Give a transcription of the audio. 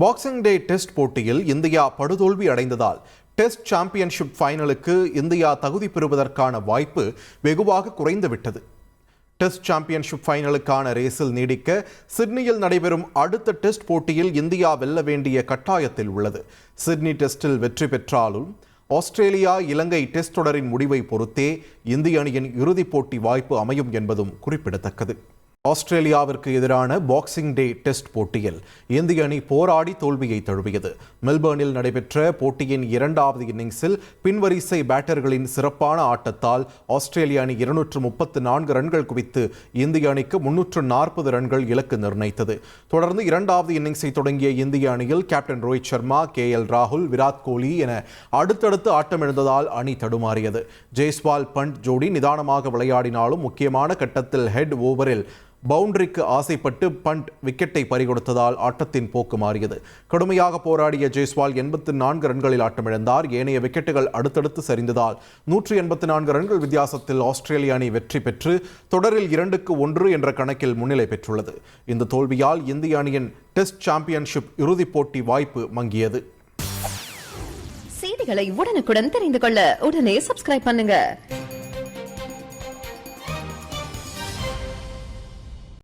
Boxing டே test போட்டியில் India படுதோல்வி அடைந்ததால் டெஸ்ட் சாம்பியன்ஷிப் ஃபைனலுக்கு இந்தியா தகுதி பெறுவதற்கான வாய்ப்பு வெகுவாக குறைந்துவிட்டது. டெஸ்ட் சாம்பியன்ஷிப் ஃபைனலுக்கான ரேஸில் நீடிக்க சிட்னியில் நடைபெறும் அடுத்த டெஸ்ட் போட்டியில் இந்தியா வெல்ல வேண்டிய கட்டாயத்தில் உள்ளது. சிட்னி டெஸ்டில் வெற்றி பெற்றாலும் ஆஸ்திரேலியா இலங்கை டெஸ்ட் தொடரின் முடிவை பொறுத்தே இந்திய அணியின் இறுதிப் போட்டி வாய்ப்பு அமையும் என்பதும் குறிப்பிடத்தக்கது. ஆஸ்திரேலியாவிற்கு எதிரான பாக்ஸிங் டே டெஸ்ட் போட்டியில் இந்திய அணி போராடி தோல்வியை தழுவியது. மெல்பர்னில் நடைபெற்ற போட்டியின் இரண்டாவது இன்னிங்ஸில் பின்வரிசை பேட்டர்களின் சிறப்பான ஆட்டத்தால் ஆஸ்திரேலிய அணி இருநூற்று முப்பத்து நான்கு ரன்கள் குவித்து இந்திய அணிக்கு முன்னூற்று நாற்பது ரன்கள் இலக்கு நிர்ணயித்தது. தொடர்ந்து இரண்டாவது இன்னிங்ஸை தொடங்கிய இந்திய அணியில் captain Rohit Sharma K L ராகுல் விராட் கோலி என அடுத்தடுத்து ஆட்டமிழந்ததால் அணி தடுமாறியது. ஜெய்ஸ்வால் பண்ட் ஜோடி நிதானமாக விளையாடினாலும் முக்கியமான கட்டத்தில் ஹெட் ஓவரில் பவுண்டரிக்கு ஆசைப்பட்டு பண்ட் விக்கெட்டை பறிகொடுத்ததால் ஆட்டத்தின் போக்கு மாறியது. கடுமையாக போராடிய ஜெய்ஸ்வால் எண்பத்து நான்கு ரன்களில் ஆட்டமிழந்தார். ஏனைய விக்கெட்டுகள் அடுத்தடுத்து சரிந்ததால் நூற்றி எண்பத்தி நான்கு ரன்கள் வித்தியாசத்தில் ஆஸ்திரேலிய அணி வெற்றி பெற்று தொடரில் இரண்டுக்கு ஒன்று என்ற கணக்கில் முன்னிலை பெற்றுள்ளது. இந்த தோல்வியால் இந்திய அணியின் டெஸ்ட் சாம்பியன்ஷிப் இறுதிப் போட்டி வாய்ப்பு மங்கியது. செய்திகளை உடனுக்குடன் தெரிந்து கொள்ள உடனே சப்ஸ்கிரைப் பண்ணுங்க.